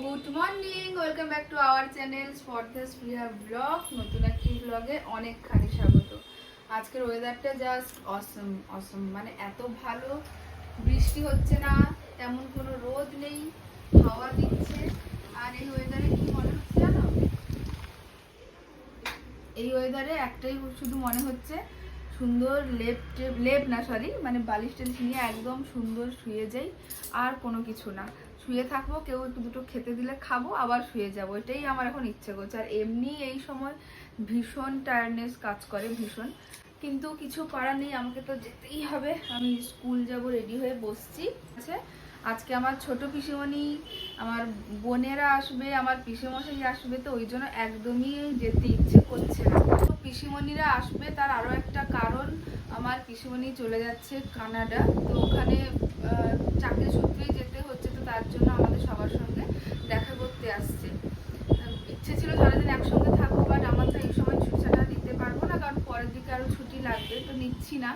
Good morning welcome back to our channel Spardha's Priya blog নতুন একটি ব্লগে অনেকখানি স্বাগত। আজকের ওয়েদারটা জাস্ট অসম অসম মানে এত ভালো, বৃষ্টি হচ্ছে না, তেমন কোনো রোদ নেই, হাওয়া দিচ্ছে। আর এই ওয়েদারে কি মনে হচ্ছে জানো? এই ওয়েদারে একটাই শুধু মনে হচ্ছে সুন্দর লেপ লেপ না সরি মানে বালিশ টালিশ নিয়ে একদম সুন্দর শুয়ে যাই, আর কোনো কিছু না। শুয়ে থাকব, কেউ একটু দুটো খেতে দিলে খাব, আবার শুয়ে যাব, এটাই আমার এখন ইচ্ছে করছে। আর এমনি এই সময় ভীষণ টায়ার্ডনেস কাজ করে, ভীষণ। কিন্তু কিছু করার নেই, আমাকে তো যেতেই হবে। আমি স্কুল যাব রেডি হয়ে বসছি। আছে আজকে আমার ছোট পিসিমণি, আমার বোনেরা আসবে, আমার পিসেমশাই আসবে, তো ওই জন্য একদমই যেতে ইচ্ছে করছে না। পিসিমণিরা আসবে, তার আরও একটা কারণ, আমার পিসিমণি চলে যাচ্ছে কানাডা, তো ওখানে চাকরি সূত্রেই যেতে হচ্ছে, তো তার জন্য আমাদের সবার সঙ্গে দেখা করতে আসছে। ইচ্ছে ছিল সারাদিন একসঙ্গে থাকব বাট আমার তো এই সময় ছুটিটা নিতে পারব না, কারণ পরের দিকে আরও ছুটি লাগবে, তো নিচ্ছি না।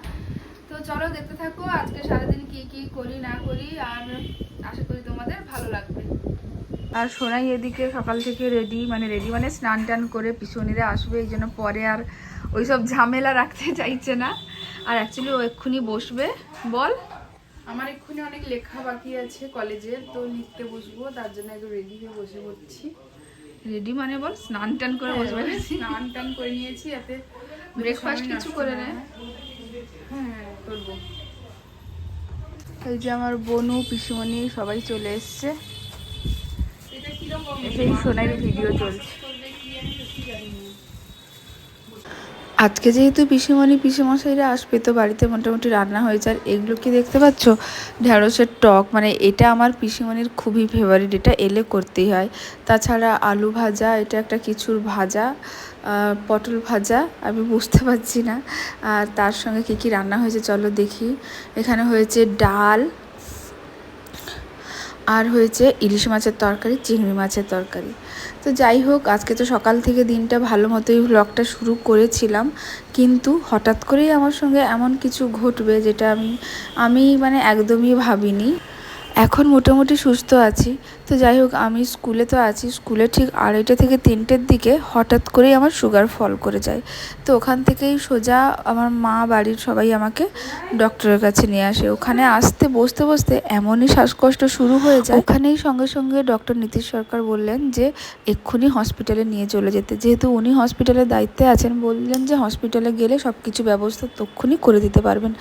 তো চলো দেখতে থাকো, আজকে সারাদিন কী কি করি না করি আর আশা করি তোমাদের ভালো লাগবে আর সোনাই এদিকে সকাল থেকে রেডি মানে রেডি মানে স্নান টান করে পিছনিরা আসবে এই জন্য পরে আর ওইসব ঝামেলা রাখতে চাইছে না। আর অ্যাকচুয়ালি ও এক্ষুনি বসবে। বল। আমার এক্ষুনি অনেক লেখা বাকি আছে কলেজের তো লিখতে বসবো তার জন্য একটু রেডি হয়ে বসে পড়ছি। রেডি মানে বল স্নান টান করে বসবে স্নান টান করে নিয়েছি এতে ব্রেকফাস্ট কিছু করে না। নে হ্যাঁ করব। এই যে আমার বনু পিসুমণি সবাই চলে এসছে। ভিডিও চলছে। আজকে যেহেতু পিসিমণি, পিসিমশাইরা আসবে, তো বাড়িতে মোটামুটি রান্না হয়েছে আর এগুলো কি দেখতে পাচ্ছ? ঢ্যাঁড়সের টক মানে এটা আমার পিসিমণির খুবই ফেভারিট এটা এলে করতেই হয়। তাছাড়া আলু ভাজা, এটা একটা কিছুর ভাজা পটল ভাজা, আমি বুঝতে পারছি না। আর তার সঙ্গে কী কী রান্না হয়েছে, চলো দেখি। এখানে হয়েছে ডাল আর হয়েছে ইলিশ মাছের তরকারি, চিংড়ি মাছের তরকারি। তো যাই হোক, আজকে তো সকাল থেকে দিনটা ভালো মতোই ব্লগটা শুরু করেছিলাম। কিন্তু হঠাৎ করেই আমার সঙ্গে এমন কিছু ঘটবে যেটা আমি আমি মানে একদমই ভাবিনি। এখন মোটামুটি সুস্থ আছি। তো যাই হোক, আমি স্কুলে তো আছি। স্কুলে ঠিক আড়াইটা থেকে তিনটের দিকে হঠাৎ করেই আমার সুগার ফল করে যায়। তো ওখান থেকেই সোজা আমার মা বাড়ির সবাই আমাকে ডক্টরের কাছে নিয়ে আসে। ওখানে আসতে বসতে বসতে এমনই শ্বাসকষ্ট শুরু হয়ে যায়। ওখানেই সঙ্গে সঙ্গে ডক্টর নীতিশ সরকার বললেন যে, এক্ষুনি হসপিটালে নিয়ে চলে যেতে। যেহেতু উনি হসপিটালের দায়িত্বে আছেন, বললেন যে হসপিটালে গেলে সব কিছু ব্যবস্থা তক্ষুনি করে দিতে পারবেন।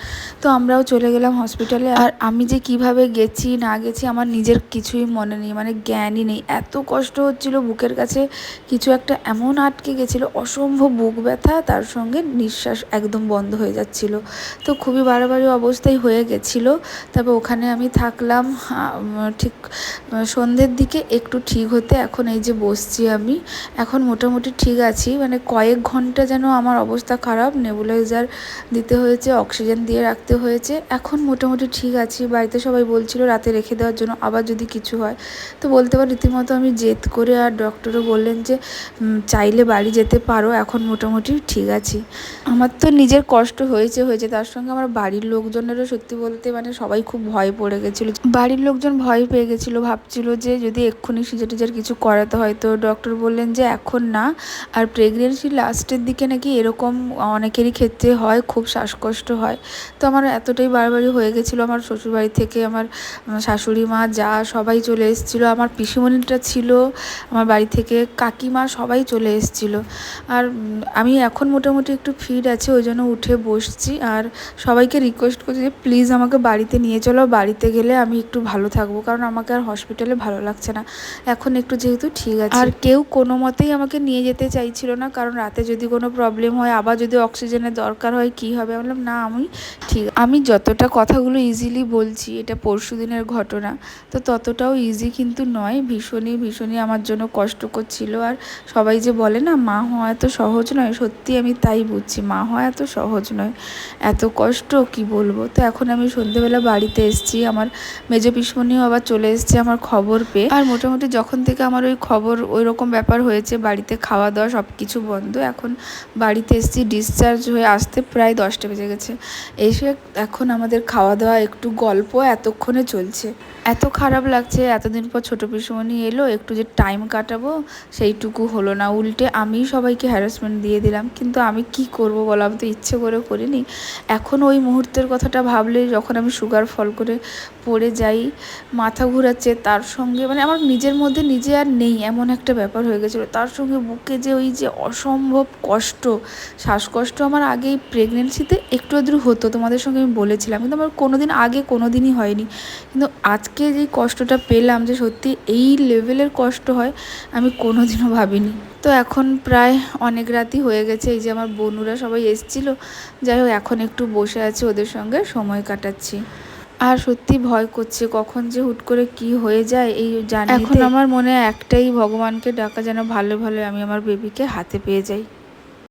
তো আমরাও চলে গেলাম হসপিটালে আর আমি যে কীভাবে গেছি, না গেছি আমার নিজের কিছুই মনে নেই মানে জ্ঞানই নেই। এত কষ্ট হচ্ছিল বুকের কাছে, কিছু একটা এমন আটকে গেছিল, অসম্ভব বুক ব্যথা, তার সঙ্গে নিঃশ্বাস একদম বন্ধ হয়ে যাচ্ছিল। তো খুবই বাড়াবাড়ি অবস্থায় হয়ে গেছিল। তবে ওখানে আমি থাকলাম ঠিক, সন্ধ্যের দিকে একটু ঠিক হতে, এখন এই যে বসছি আমি, এখন মোটামুটি ঠিক আছি। মানে কয়েক ঘণ্টা যেন আমার অবস্থা খারাপ, নেবুলাইজার দিতে হয়েছে, অক্সিজেন দিয়ে রাখতে হয়েছে, এখন মোটামুটি ঠিক আছি। বাড়িতে সবাই বলছিল রাতে রেখে দেওয়ার জন্য আবার যদি কিছু হয়। তো বলতে পারি রীতিমতো আমি জেদ করে আর ডক্টরও বললেন যে চাইলে বাড়ি যেতে পারো, এখন মোটামুটি ঠিক আছি। আমার তো নিজের কষ্ট হয়েছে হয়েছে। তার সঙ্গে আমার বাড়ির লোকজনেরও সত্যি বলতে মানে সবাই খুব ভয় পড়ে গেছিল। বাড়ির লোকজন ভয় পেয়ে গেছিল, ভাবছিল যে যদি এক্ষুনি সিজার টিজার কিছু করাতে হয়, তো ডক্টর বললেন যে, এখন না। আর প্রেগনেন্সি লাস্টের দিকে নাকি এরকম অনেকেরই ক্ষেত্রে হয়, খুব শ্বাসকষ্ট হয়। তো আমার এতটাই বারবারই হয়ে গেছিল, আমার শ্বশুরবাড়ি থেকে আমার আমার শাশুড়ি মা যা সবাই চলে এসেছিল। আমার পিসিমণিটা ছিল আমার বাড়ি থেকে কাকিমা সবাই চলে এসেছিল। আর আমি এখন মোটামুটি একটু ফিট আছে ওই জন্য উঠে বসছি। আর সবাইকে রিকোয়েস্ট করছি যে প্লিজ আমাকে বাড়িতে নিয়ে চলো বাড়িতে গেলে আমি একটু ভালো থাকব। কারণ আমাকে আর হসপিটালে ভালো লাগছে না। এখন একটু যেহেতু ঠিক আছে। আর কেউ কোনো মতেই আমাকে নিয়ে যেতে চাইছিল না। কারণ রাতে যদি কোনো প্রবলেম হয় আবার যদি অক্সিজেনের দরকার হয় কি হবে? বললাম না আমি ঠিক আমি যতটা কথাগুলো ইজিলি বলছি এটা পরশু দিনের ঘটনা। তো ততটাও ইজি কিন্তু নয়, ভীষণই ভীষণই আমার জন্য কষ্টকর ছিল। আর সবাই যে বলে না, মা হওয়া এত সহজ নয় সত্যি আমি তাই বুঝছি, মা হওয়া এত সহজ নয়, এত কষ্ট, কি বলব? তো এখন আমি সন্ধেবেলা বাড়িতে এসেছি, আমার মেজ পিসমণিও আবার চলে এসেছে আমার খবর পেয়ে। আর মোটামুটি যখন থেকে আমার ওই খবর, ওই রকম ব্যাপার হয়েছে, বাড়িতে খাওয়া দাওয়া সব কিছু বন্ধ, এখন বাড়িতে এসেছি ডিসচার্জ হয়ে আসতে প্রায় দশটা বেজে গেছে। এসে এখন আমাদের খাওয়া দাওয়া একটু গল্প এতক্ষণে চলছে। হচ্ছে এত খারাপ লাগছে, এতদিন পর ছোটো পিসুমণি এলো, একটু যে টাইম কাটাবো, সেইটুকু হলো না। উল্টে আমিই সবাইকে হ্যারাসমেন্ট দিয়ে দিলাম, কিন্তু আমি কি করব বলো? আমি তো ইচ্ছে করে করিনি। এখন ওই মুহূর্তের কথাটা ভাবলে যখন আমি সুগার ফল করে পড়ে যাই, মাথা ঘুরাচ্ছে, তার সঙ্গে মানে আমার নিজের মধ্যে নিজে আর নেই, এমন একটা ব্যাপার হয়ে গেছিল। তার সঙ্গে বুকে যে ওই যে অসম্ভব কষ্ট, শ্বাসকষ্ট আমার আগেই প্রেগনেন্সিতে একটু আধটু হতো, তোমাদের সঙ্গে আমি বলেছিলাম। কিন্তু আমার কোনো দিন আগে কোনো দিনই হয়নি। কিন্তু আজকে যে কষ্টটা পেলাম যে সত্যি এই লেভেলের কষ্ট হয়, আমি কোনো দিনও ভাবিনি। তো এখন প্রায় অনেক রাতই হয়ে গেছে, এই যে আমার বনুরা সবাই এসেছিল, যাই হোক, এখন একটু বসে আছি, ওদের সঙ্গে সময় কাটাচ্ছি। আর সত্যি ভয় করছে, কখন যে হুট করে কি হয়ে যায় এই জানি এখন আমার মনে একটাই ভগবানকে ডাকা যেন ভালো ভালো আমি আমার বেবিকে হাতে পেয়ে যাই।